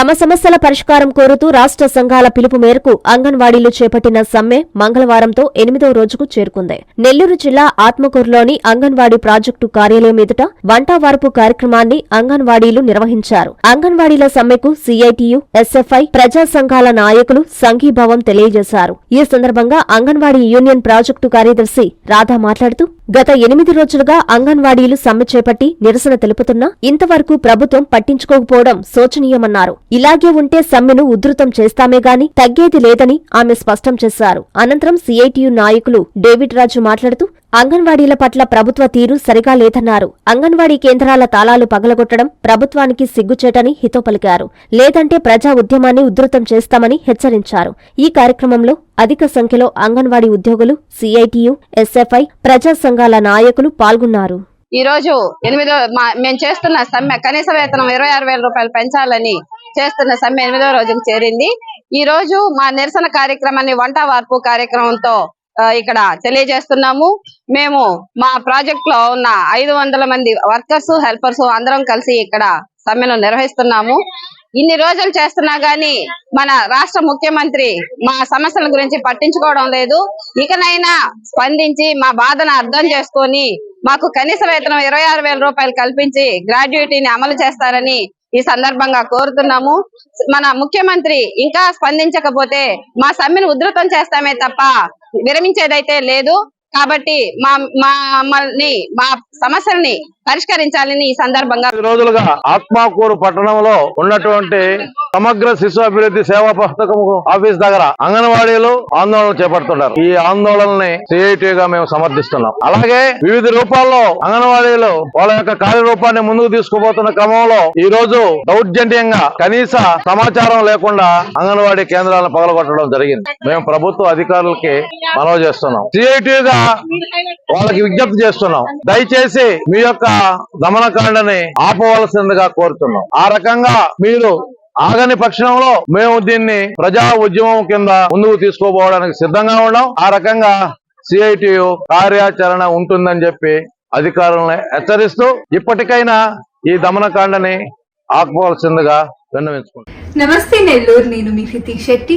తమ సమస్యల పరిష్కారం కోరుతూ రాష్ట్ర సంఘాల పిలుపు మేరకు అంగన్వాడీలు చేపట్టిన సమ్మె మంగళవారంతో ఎనిమిదో రోజుకు చేరుకుంది. నెల్లూరు జిల్లా ఆత్మకూరులోని అంగన్వాడీ ప్రాజెక్టు కార్యాలయం ఎదుట వంటావార్పు కార్యక్రమాన్ని అంగన్వాడీలు నిర్వహించారు. అంగన్వాడీల సమ్మెకు సీఐటియు ఎస్ఎఫ్ఐ ప్రజా సంఘాల నాయకులు సంఘీభావం తెలియజేశారు. ఈ సందర్భంగా అంగన్వాడీ యూనియన్ ప్రాజెక్టు కార్యదర్శి రాధా మాట్లాడుతూ గత ఎనిమిది రోజులుగా అంగన్వాడీలు సమ్మె చేపట్టి నిరసన తెలుపుతున్నా ఇంతవరకు ప్రభుత్వం పట్టించుకోకపోవడం శోచనీయమన్నారు. ఇలాగే ఉంటే సమ్మెను ఉధృతం చేస్తామే గాని తగ్గేది లేదని ఆమె స్పష్టం చేశారు. అనంతరం సిఐటియు నాయకులు డేవిడ్ రాజు మాట్లాడుతూ అంగన్వాడీల పట్ల ప్రభుత్వ తీరు సరిగా లేదన్నారు. అంగన్వాడీ కేంద్రాల తాళాలు పగలగొట్టడం ప్రభుత్వానికి సిగ్గుచేటని హితో పలికారు. లేదంటే ప్రజా ఉద్యమాన్ని ఉధృతం చేస్తామని హెచ్చరించారు. ఈ కార్యక్రమంలో అధిక సంఖ్యలో అంగన్వాడీ ఉద్యోగులు సిఐటియు ఎస్ఎఫ్ఐ ప్రజా సంఘాల నాయకులు పాల్గొన్నారు. ఈ రోజు ఎనిమిదో మేము చేస్తున్న సమ్మె కనీస వేతనం ఇరవై ఆరు వేల రూపాయలు పెంచాలని చేస్తున్న సమ్మె ఎనిమిదవ రోజుకు చేరింది. ఈ రోజు మా నిరసన కార్యక్రమాన్ని వంట వార్పు కార్యక్రమంతో ఇక్కడ తెలియజేస్తున్నాము. మేము మా ప్రాజెక్ట్లో ఉన్న ఐదు వందల మంది వర్కర్స్ హెల్పర్స్ అందరం కలిసి ఇక్కడ సమ్మెను నిర్వహిస్తున్నాము. ఇన్ని రోజులు చేస్తున్నా గాని మన రాష్ట్ర ముఖ్యమంత్రి మా సమస్యల గురించి పట్టించుకోవడం లేదు. ఇకనైనా స్పందించి మా బాధను అర్థం చేసుకొని మాకు కనీస వేతనం ఇరవై ఆరు వేల రూపాయలు కల్పించి గ్రాడ్యుయేటీని అమలు చేస్తారని ఈ సందర్భంగా కోరుతున్నాము. మన ముఖ్యమంత్రి ఇంకా స్పందించకపోతే మా సమ్మెను ఉధృతం చేస్తామే తప్ప విరమించేదైతే లేదు. కాబట్టి మా మమ్మల్ని మా సమస్యల్ని పరిష్కరించాలని ఈ సందర్భంగా రోజులుగా ఆత్మాకూరు పట్టణంలో ఉన్నటువంటి సమగ్ర శిశు అభివృద్ధి సేవా పుస్తకం ఆఫీస్ దగ్గర అంగన్వాడీలు ఆందోళన చేపడుతున్నారు ఈ ఆందోళనని సిఐటిగా మేము సమర్థిస్తున్నాం. అలాగే వివిధ రూపాల్లో అంగన్వాడీలు వాళ్ళ యొక్క కార్యరూపాన్ని ముందుకు తీసుకుపోతున్న క్రమంలో ఈ రోజు దౌర్జన్యంగా కనీస సమాచారం లేకుండా అంగన్వాడీ కేంద్రాలను పగలగొట్టడం జరిగింది. మేము ప్రభుత్వ అధికారులకి మనవి చేస్తున్నాం. సిఐటిగా వాళ్ళకి విజ్ఞప్తి చేస్తున్నాం. దయచేసి మీ యొక్క దమనకాండని ఆపవలసిందిగా కోరుతున్నాం. ఆ రకంగా మీరు ఆగని పక్షంలో మేము దీన్ని ప్రజా ఉద్యమం కింద ముందుకు తీసుకోపోవడానికి సిద్ధంగా ఉన్నాం. ఆ రకంగా సిఐటియు కార్యాచరణ ఉంటుందని చెప్పి అధికారులను హెచ్చరిస్తూ ఇప్పటికైనా ఈ దమనకాండని ఆపుకోవాల్సిందిగా విన్నవించుకుంటాం నమస్తే నెల్లూరు నేను మీ శెట్టి.